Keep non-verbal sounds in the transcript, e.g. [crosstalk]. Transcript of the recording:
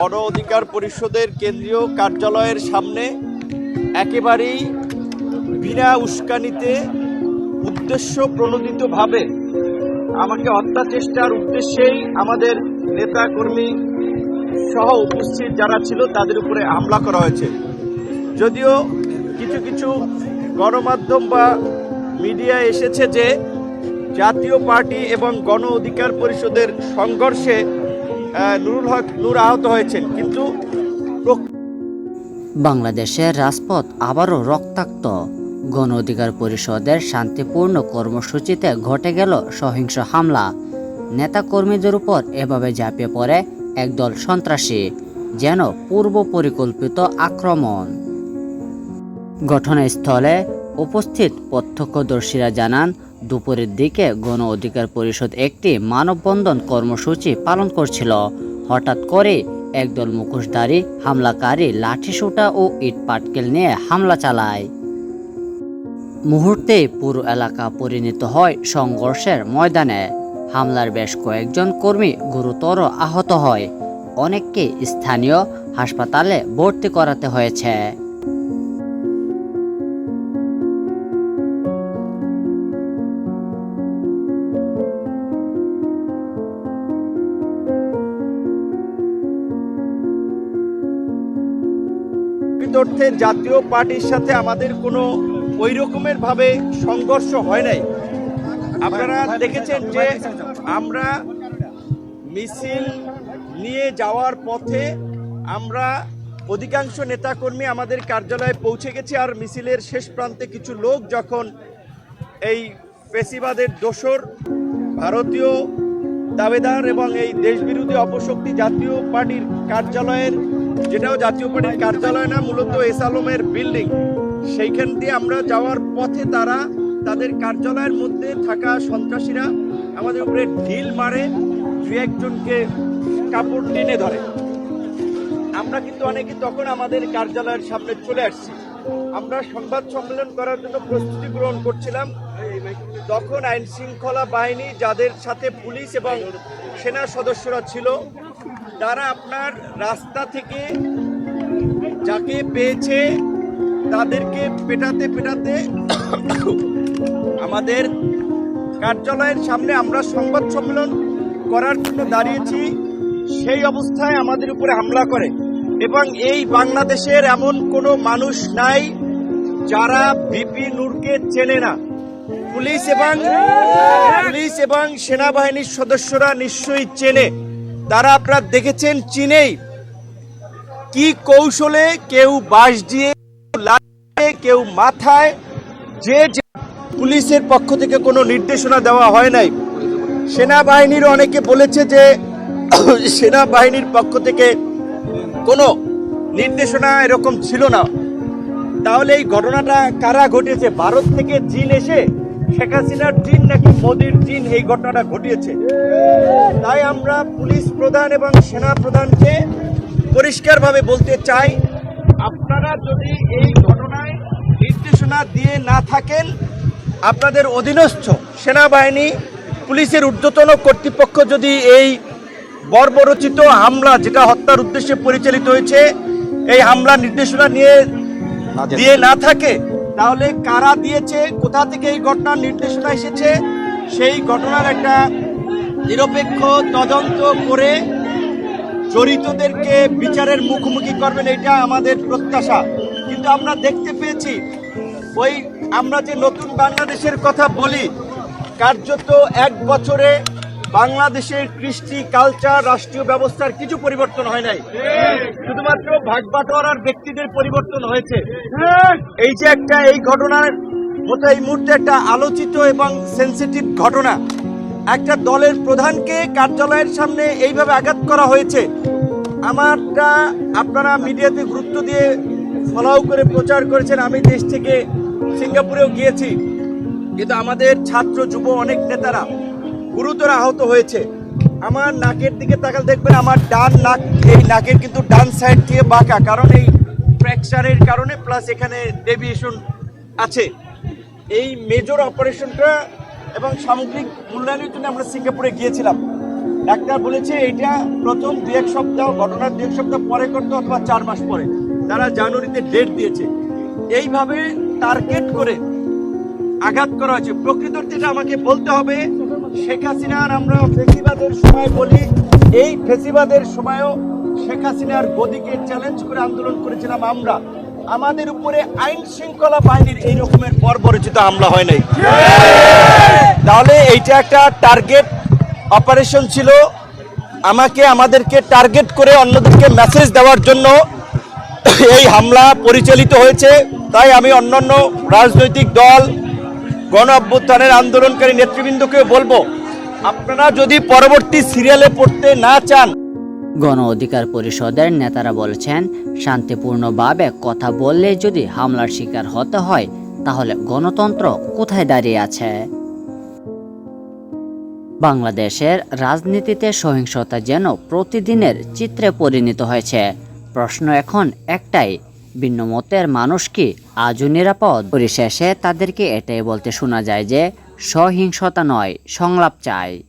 গণ অধিকার পরিষদের কেন্দ্রীয় কার্যালয়ের সামনে একেবারেই বিনা উস্কানিতে উদ্দেশ্য প্রণোদিতভাবে আমাকে হত্যা চেষ্টার উদ্দেশ্যেই আমাদের নেতা কর্মী সহ উপস্থিত যারা ছিল তাদের উপরে হামলা করা হয়েছে। যদিও কিছু কিছু গণমাধ্যম বা মিডিয়া এসেছে যে জাতীয় পার্টি এবং গণ অধিকার পরিষদের সংঘর্ষে নুরুল হক নূর আহত হয়েছেন, কিন্তু বাংলাদেশের রাজপথ আবারও রক্তাক্ত। গণ অধিকার পরিষদের শান্তিপূর্ণ কর্মসূচিতে ঘটে গেল সহিংস হামলা। নেতাকর্মীদের উপর এভাবে ঝাঁপিয়ে পড়ে একদল সন্ত্রাসী, যেন পূর্ব পরিকল্পিত আক্রমণ। ঘটনাস্থলে উপস্থিত প্রত্যক্ষদর্শীরা জানান দুপুরের দিকে গণ অধিকার পরিষদ একটি মানববন্ধন কর্মসূচি পালন করছিল। হঠাৎ করে একদল মুখোশধারী হামলাকারী লাঠিসোঁটা ও ইট পাটকেল নিয়ে হামলা চালায়। মুহূর্তে পুরো এলাকা পরিণত হয় সংঘর্ষের ময়দানে। হামলার বেশ কয়েকজন কর্মী গুরুতর আহত হয়। অনেককে স্থানীয় হাসপাতালে ভর্তি করাতে হয়েছে। অর্থে জাতীয় পার্টির সাথে আমাদের কোনো ওই রকমের ভাবে সংঘর্ষ হয় নাই। আপনারা দেখেছেন যে আমরা মিছিল নিয়ে যাওয়ার পথে আমরা অধিকাংশ নেতাকর্মী আমাদের কার্যালয়ে পৌঁছে গেছি আর মিছিলের শেষ প্রান্তে কিছু লোক যখন এই ফেসিবাদের দোসর, ভারতীয় দাবেদার এবং এই দেশবিরোধী অপশক্তি জাতীয় পার্টির কার্যালয়ের যেটাও জাতীয় পার্টির কার্যালয় না, মূলত এস আলমের বিল্ডিং সেইখান দিয়ে আমরা যাওয়ার পথে তারা তাদের কার্যালয়ের মধ্যে থাকা সন্ত্রাসীরা আমাদের উপরে ঢিল মারে, দু একজনকে কাপড় টেনে ধরে। আমরা কিন্তু অনেকে তখন আমাদের কার্যালয়ের সামনে চলে আসছি। আমরা সংবাদ সম্মেলন করার জন্য প্রস্তুতি গ্রহণ করছিলাম। তখন আইন শৃঙ্খলা বাহিনী যাদের সাথে পুলিশ এবং সেনা সদস্যরা ছিল তারা আপনার রাস্তা থেকে যাকে পেয়েছে তাদেরকে পেটাতে পেটাতে আমাদের কার্যালয়ের সামনে আমরা সংবাদ সম্মেলন করার জন্য দাঁড়িয়েছি। সেই অবস্থায় আমাদের উপরে হামলা করে এবং এই বাংলাদেশের এমন কোনো মানুষ নাই যারা বিপি নূরকে চেনে না। পুলিশ এবং পুলিশ এবং সেনাবাহিনীর সদস্যরা নিশ্চয়ই চেনে। তারা আপনারা দেখেছেন চীনেই কি কৌশলে কেউ বাঁশ দিয়ে, কেউ মাথায়, যে পুলিশের পক্ষ থেকে কোনো নির্দেশনা দেওয়া হয় নাই। সেনাবাহিনীর অনেকে বলেছে যে [coughs] সেনাবাহিনীর পক্ষ থেকে কোনো নির্দেশনা এরকম ছিল না। তাহলে এই ঘটনাটা কারা ঘটেছে ভারত থেকে চীন এসে শেখ হাসিনার চীন নাকি মোদির চীন এই ঘটনাটা ঘটিয়েছে। তাই আমরা পুলিশ প্রধান এবং সেনা প্রধানকে পরিষ্কারভাবে বলতে চাই আপনারা যদি এই ঘটনায় নির্দেশনা দিয়ে না থাকেন আপনাদের অধীনস্থ সেনাবাহিনী পুলিশের ঊর্ধ্বতন কর্তৃপক্ষ যদি এই বর্বরচিত হামলা যেটা হত্যার উদ্দেশ্যে পরিচালিত হয়েছে এই হামলা নির্দেশনা নিয়ে দিয়ে না থাকে তাহলে কারা দিয়েছে, কোথা থেকে এই ঘটনার নির্দেশনা এসেছে, সেই ঘটনার একটা নিরপেক্ষ তদন্ত করে জড়িতদেরকে বিচারের মুখোমুখি করবেন এটা আমাদের প্রত্যাশা। কিন্তু আমরা দেখতে পেয়েছি, ওই আমরা যে নতুন বাংলাদেশের কথা বলি, কার্যত এক বছরে বাংলাদেশের কৃষ্টি, কালচার, রাষ্ট্রীয় ব্যবস্থার কিছু পরিবর্তন হয় নাই। শুধুমাত্র ভাগ বাটোয়ারার ব্যক্তিদের পরিবর্তন হয়েছে। এই যে একটা এই ঘটনার মতো এই মুহূর্তে একটা আলোচিত এবং সেন্সিটিভ ঘটনা। একটা দলের প্রধানকে কার্যালয়ের সামনে এইভাবে আঘাত করা হয়েছে। আমারটা আপনারা মিডিয়াতে গুরুত্ব দিয়ে ফলো করে প্রচার করেছেন। আমি দেশ থেকে সিঙ্গাপুরেও গিয়েছি। কিন্তু আমাদের ছাত্র, যুব অনেক নেতারা গুরুতর আহত হয়েছে। আমার নাকের দিকে তাকাল দেখবেন আমার ডান নাক, এই নাকের কিন্তু ডান সাইড দিয়ে বাঁকা, কারণ এই ফ্র্যাকচারের কারণে প্লাস এখানে ডেভিয়েশন আছে। এই মেজর অপারেশনটা এবং সামগ্রিক মূল্যায়নের জন্য আমরা সিঙ্গাপুরে গিয়েছিলাম। ডাক্তার বলেছে এটা প্রথম দু এক সপ্তাহ, ঘটনার দু এক সপ্তাহ পরে করতে অথবা চার মাস পরে। তারা জানুয়ারিতে ডেট দিয়েছে। এইভাবে টার্গেট করে আঘাত করা হয়েছে। প্রকৃত আমাকে বলতে হবে শেখ হাসিনার আমরা ফেসিবাদের সময় বলি, এই ফেসিবাদের সময়ও শেখ হাসিনার গদিকে চ্যালেঞ্জ করে আন্দোলন করেছিলাম আমরা। আমাদের উপরে আইন শৃঙ্খলা বাহিনীর এই রকমের বর্বরচিত হামলা হয় নাই। তাহলে এইটা একটা টার্গেট অপারেশন ছিল। আমাকে, আমাদেরকে টার্গেট করে অন্যদেরকে মেসেজ দেওয়ার জন্য এই হামলা পরিচালিত হয়েছে। তাই আমি অন্যান্য রাজনৈতিক দল গণ অভ্যুত্থানের আন্দোলনকারী নেতৃবৃন্দকে বলব, আপনারা যদি পরবর্তী সিরিয়ালে পড়তে না চান। গণ অধিকার পরিষদের নেতারা বলছেন, শান্তিপূর্ণভাবে কথা বললে যদি হামলার শিকার হতে হয়, তাহলে গণতন্ত্র কোথায় দাঁড়িয়ে আছে? বাংলাদেশের রাজনীতিতে সহিংসতা যেন প্রতিদিনের চিত্রে পরিণত হয়েছে, প্রশ্ন এখন একটাই ভিন্নমতের মানুষ কি আজও নিরাপদ। পরিশেষে তাদেরকে এটাই বলতে শোনা যায় যে, সহিংসতা নয়, সংলাপ চাই।